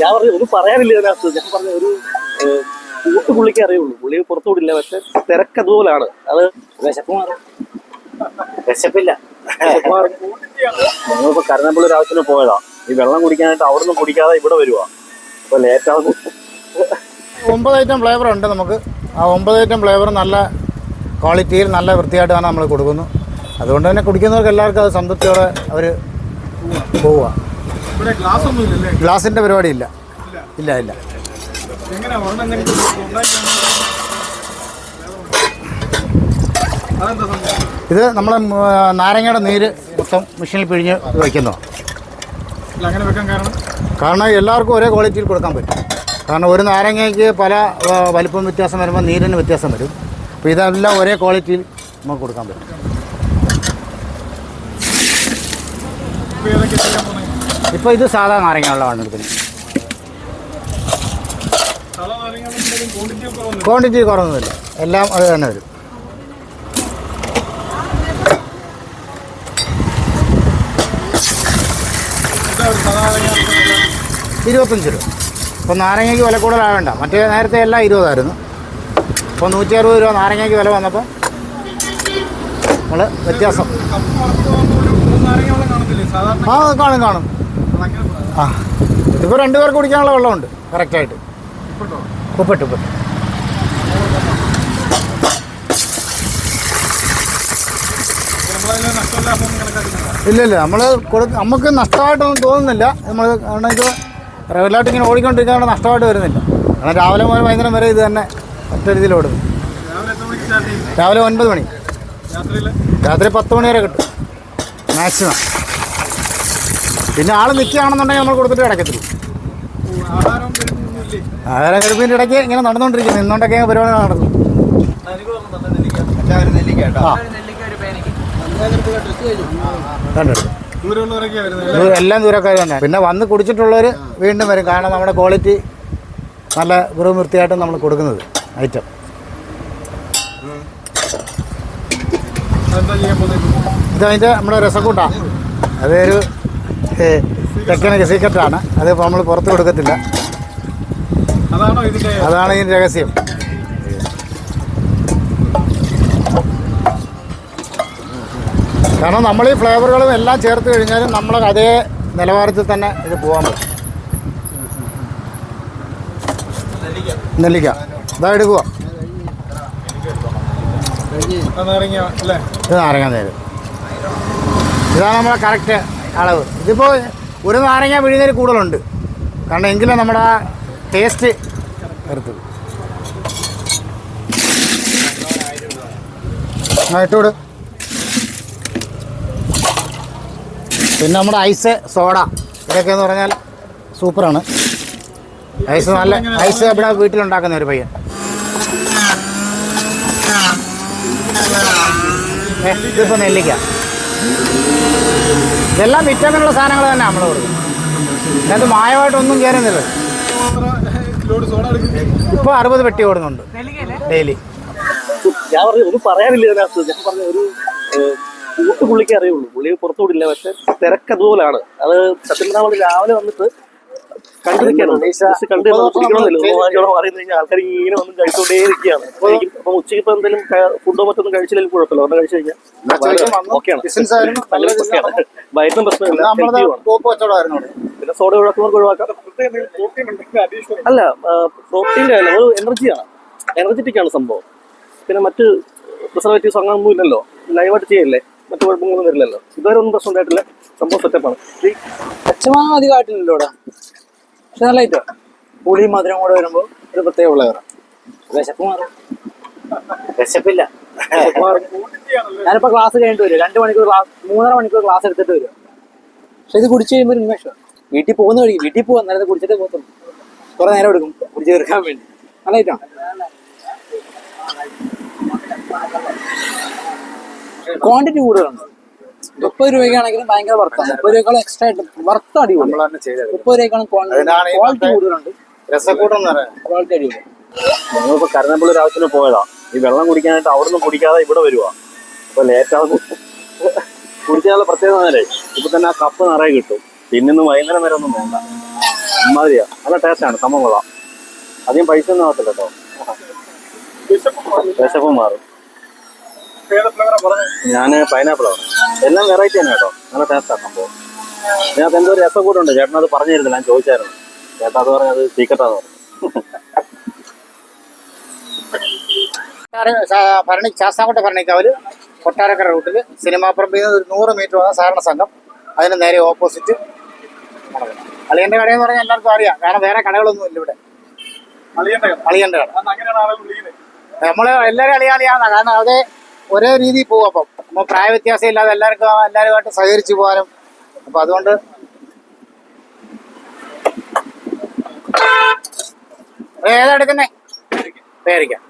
ഞാൻ പറഞ്ഞു ഒന്നും പറയാനില്ല ഇതിനകത്ത്. ഞാൻ പറഞ്ഞ ഒരു കൂട്ട് പുള്ളിക്ക് അറിയുള്ളൂ. പുള്ളി പുറത്തു വിടില്ല പക്ഷെ തിരക്ക് അതുപോലാണ്. അത് വിശപ്പ് മാറും വിശപ്പില്ല ഞങ്ങളിപ്പോ കരുനാപ്പള്ളി ഒരു ആവശ്യത്തിന് പോയതാ. ഈ വെള്ളം കുടിക്കാനായിട്ട് അവിടെ നിന്ന് കുടിക്കാതെ ഇവിടെ വരുവാ. അപ്പൊ ലേറ്റ് ആവുന്നു ഒമ്പത് ഐറ്റം ഫ്ലേവർ ഉണ്ട് നമുക്ക്. ആ ഒമ്പത് ഐറ്റം ഫ്ലേവർ നല്ല ക്വാളിറ്റിയിൽ നല്ല വൃത്തിയായിട്ടാണ് നമ്മൾ കൊടുക്കുന്നു. അതുകൊണ്ട് തന്നെ കുടിക്കുന്നവർക്ക് എല്ലാവർക്കും അത് സംതൃപ്തിയോടെ അവർ പോവുക. ഇവിടെ ഗ്ലാസ് ഒന്നും ഇല്ലല്ലേ ഗ്ലാസിന്റെ പരിപാടി ഇല്ല. ഇല്ല ഇല്ല ഇത് നമ്മൾ നാരങ്ങയുടെ നീര് മൊത്തം മെഷീനിൽ പിഴിഞ്ഞ് വയ്ക്കുന്നു കാരണം? എല്ലാവർക്കും ഒരേ ക്വാളിറ്റിയിൽ കൊടുക്കാൻ പറ്റും. കാരണം ഒരു നാരങ്ങയ്ക്ക് പല വലിപ്പം വ്യത്യാസം വരുമ്പോൾ നീരിന് വ്യത്യാസം വരും. അപ്പോൾ ഇതെല്ലാം ഒരേ ക്വാളിറ്റിയിൽ നമുക്ക് കൊടുക്കാൻ പറ്റും. ഇപ്പോൾ ഇത് സാധാ നാരങ്ങ വെള്ളമാണ് എടുക്കുന്നത്. ക്വാണ്ടിറ്റി കുറവൊന്നുമില്ല. എല്ലാം അത് തന്നെ വരും. ഇരുപത്തഞ്ച് രൂപ. ഇപ്പോൾ നാരങ്ങയ്ക്ക് വില കൂടുതലാവേണ്ട. മറ്റേ നേരത്തെ എല്ലാം ഇരുപതായിരുന്നു. ഇപ്പോൾ നൂറ്റി അറുപത് രൂപ നാരങ്ങയ്ക്ക് വില വന്നപ്പോൾ നമ്മൾ വ്യത്യാസം. ആ കാണും കാണും. ആ. ഇതിപ്പോൾ രണ്ടു പേർക്ക് കുടിക്കാനുള്ള വെള്ളമുണ്ട് കറക്റ്റായിട്ട് ഉപ്പിട്ടോ ഉപ്പിട്ട്. ഇല്ല ഇല്ല നമ്മൾ കൊടുക്ക നമുക്ക് നഷ്ടമായിട്ടൊന്നും തോന്നുന്നില്ല. നമ്മൾ കാരണം ഇത് റെഗുലറായിട്ട് ഇങ്ങനെ ഓടിക്കൊണ്ടിരിക്കാണ്ട് നഷ്ടമായിട്ട് വരുന്നില്ല. കാരണം രാവിലെ മുതൽ വൈകുന്നേരം വരെ ഇത് തന്നെ ഒറ്റ രീതിയിൽ ഓടുന്നു രാവിലെ ഒൻപത് മണി. രാത്രി പത്ത് മണി വരെ കിട്ടും. മാക്സിമം പിന്നെ ആൾ നിൽക്കുകയാണെന്നുണ്ടെങ്കിൽ നമ്മൾ കൊടുത്തിട്ട് കിടക്കത്തില്ല. ആഹാരം കഴിപ്പിന്റെ ഇടയ്ക്ക് ഇങ്ങനെ നടന്നുകൊണ്ടിരിക്കുന്നു ഇന്നുകൊണ്ടൊക്കെ പരിപാടി നടന്നു. എല്ലാം ദൂരക്കാർ തന്നെ പിന്നെ വന്ന് കുടിച്ചിട്ടുള്ളവർ വീണ്ടും വരും. കാരണം നമ്മുടെ ക്വാളിറ്റി നല്ല വെറും വൃത്തിയായിട്ട് നമ്മൾ കൊടുക്കുന്നത് ഐറ്റം. ഇതതിന്റെ നമ്മുടെ രസക്കൂട്ടാണ് അതൊരു ടെക്നിക്ക് സീക്രട്ടാണ് അത് നമ്മൾ പുറത്ത് കൊടുക്കത്തില്ല. അതാണോ ഇതിന്റെ രഹസ്യം. കാരണം നമ്മൾ ഈ ഫ്ലേവറുകളും എല്ലാം ചേർത്ത് കഴിഞ്ഞാലും നമ്മൾ അതേ നിലവാരത്തിൽ തന്നെ ഇത് പോകാൻ പറ്റും. നെല്ലിക്ക. ഇതാ എടുക്കുക നാരങ്ങ നേര്. ഇതാണ് നമ്മളെ കറക്റ്റ് അളവ്. ഇതിപ്പോൾ ഒരു നാരങ്ങ വിഴുന്നതിൽ കൂടുതലുണ്ട്. കാരണം എങ്കിലും നമ്മുടെ ടേസ്റ്റ് എടുത്തത് ആ പിന്നെ നമ്മുടെ ഐസ് സോഡ. ഇതൊക്കെ എന്ന് പറഞ്ഞാൽ സൂപ്പറാണ്. ഐസ് നല്ല ഐസ് ഇവിടെ വീട്ടിലുണ്ടാക്കുന്ന ഒരു പയ്യൻ. ഇതിപ്പോൾ നെല്ലിക്ക. ഇതെല്ലാം വിറ്റമിനുള്ള സാധനങ്ങൾ തന്നെ നമ്മൾ കൊടുക്കും ഇതിനകത്ത് മായമായിട്ടൊന്നും കയറുന്നില്ല. ഇപ്പൊ അറുപത് പെട്ടി ഓടുന്നുണ്ട്. ഡെയിലി. ഞാൻ പറഞ്ഞു ഒന്നും പറയാനില്ല ഞാൻ പറഞ്ഞ ഒരു അറിയുള്ളൂ. പുള്ളി പുറത്തു വിടില്ല പക്ഷെ തിരക്ക് അതുപോലാണ്. അത് സത്യം പറഞ്ഞാൽ രാവിലെ വന്നിട്ട് ആൾക്കാർ ഇങ്ങനെ വന്ന് കഴിച്ചുകൊണ്ടേ ഇരിക്കുകയാണ് എനിക്ക് ഉച്ചയ്ക്ക് ഇപ്പൊ എന്തെങ്കിലും ഫുഡോ മറ്റൊന്നും കഴിച്ചില്ലെങ്കിൽ കുഴപ്പമില്ല. കഴിച്ചു കഴിഞ്ഞാൽ ഓക്കെയാണ്. വയറ്റിനും പ്രശ്നമില്ല. പിന്നെ സോഡ ഒഴിവാക്കുന്നവർക്ക് ഒഴിവാക്കാം. അല്ല പ്രോട്ടീന്റെ അല്ല ഒരു എനർജിയാണ്. എനർജറ്റിക് ആണ് സംഭവം. പിന്നെ മറ്റ് പ്രിസർവേറ്റീവ്സ് അങ്ങനൊന്നും ഇല്ലല്ലോ. ലൈവായിട്ട് ചെയ്യല്ലേ? മറ്റു കുഴപ്പങ്ങളൊന്നും വരില്ലല്ലോ. ഇതുവരെ ഒന്നും പ്രശ്നം ഉണ്ടായിട്ടില്ല സംഭവം സെറ്റപ്പാണ്. അച്ഛമാ അധികമായിട്ടില്ലല്ലോ ഇവിടെ. പക്ഷെ നല്ല ഐറ്റം പുളിയും മധുരം കൂടെ വരുമ്പോൾ ഒരു പ്രത്യേക ഫ്ലേവറാണ് വിശപ്പ് മാറും വിശപ്പില്ല. ഞാനിപ്പോ ക്ലാസ് കഴിഞ്ഞിട്ട് വരും. രണ്ട് മണിക്കൂർ ക്ലാസ് മൂന്നര മണിക്കൂർ ക്ലാസ് എടുത്തിട്ട് വരും. പക്ഷെ ഇത് കുടിച്ചു കഴിയുമ്പോൾ ഒരു ഉന്മേഷമാണ് വീട്ടിൽ പോകുന്ന വഴി വീട്ടിൽ പോകാൻ നേരത്തെ കുടിച്ചിട്ടേ പോകത്തുള്ളൂ. കുറെ നേരം എടുക്കും കുടിച്ചു തീർക്കാൻ വേണ്ടി. നല്ല ഐറ്റമാണ് ക്വാണ്ടിറ്റി കൂടുതലുണ്ട്. മുപ്പത് രൂപയ്ക്കാണെങ്കിലും ഭയങ്കര വർത്താണ് മുപ്പത് രൂപയേക്കാളും എക്സ്ട്രാ ആയിട്ട് വർത്ത് അടിപൊളി. നമ്മൾ തന്നെ ചെയ്തത് മുപ്പത് ഈ ക്വാളിറ്റി കൂടുതലുണ്ട്. ക്വാളിറ്റി അടിപൊളി. ഞങ്ങളിപ്പോ കരുനാപ്പള്ളി ഒരു ആവശ്യത്തിന് പോയതാ. ഈ വെള്ളം കുടിക്കാനായിട്ട് അവിടെ നിന്ന് കുടിക്കാതെ ഇവിടെ വരുവാ. അപ്പൊ ലേറ്റ് ആവുന്നു കുടിച്ചാലുള്ള പ്രത്യേകത നേരെ ഇപ്പൊ തന്നെ ആ കപ്പ് നിറയെ കിട്ടും. പിന്നെ ഇന്ന് വൈകുന്നേരം വരെ ഒന്നും വേണ്ട. അമ്മാതിരിയാ. നല്ല ടേസ്റ്റാണ് സംഭവം കൊള്ളാം. അധികം പൈസ ഒന്നും ആവത്തില്ല കേട്ടോ. വിശപ്പും മാറും. ഞാൻ പൈനാപ്പിൾ ആണ്. എല്ലാം വെറൈറ്റി തന്നെ കേട്ടോ. നല്ല ടേസ്റ്റാണ് സംഭവം. ഇതിനകത്ത് എന്തോ ഒരു രസം കൂടെ ഉണ്ട്. ചേട്ടൻ അത് പറഞ്ഞു തരുന്നില്ല ഞാൻ ചോദിച്ചായിരുന്നു. ചേട്ടാ അത് പറഞ്ഞത് സീക്രട്ടാന്ന് പറഞ്ഞു. ഭരണി ശാസ്താംകോട്ട ഭരണിക്കാവിൽ കൊട്ടാരക്കര റൂട്ടിൽ സിനിമാപ്പറമ്പിൽ നിന്ന് ഒരു നൂറ് മീറ്റർ വന്ന സഹകരണ സംഘം അതിന് നേരെ ഓപ്പോസിറ്റ് അളിയന്റെ കടയെന്ന് പറഞ്ഞാൽ എല്ലാവർക്കും അറിയാം. കാരണം വേറെ കടകളൊന്നും ഇല്ല ഇവിടെ. അളിയന്റെ കട. നമ്മൾ എല്ലാവരും അളിയാളിയാണ് കാരണം അത് ഒരേ രീതിയിൽ പോകും അപ്പം. നമ്മൾ പ്രായ വ്യത്യാസം ഇല്ലാതെ എല്ലാവർക്കും എല്ലാവരുമായിട്ട് സഹകരിച്ചു പോകാനും. അപ്പൊ അതുകൊണ്ട് ഏതാ എടുക്കുന്നേ? പേരിക്കാം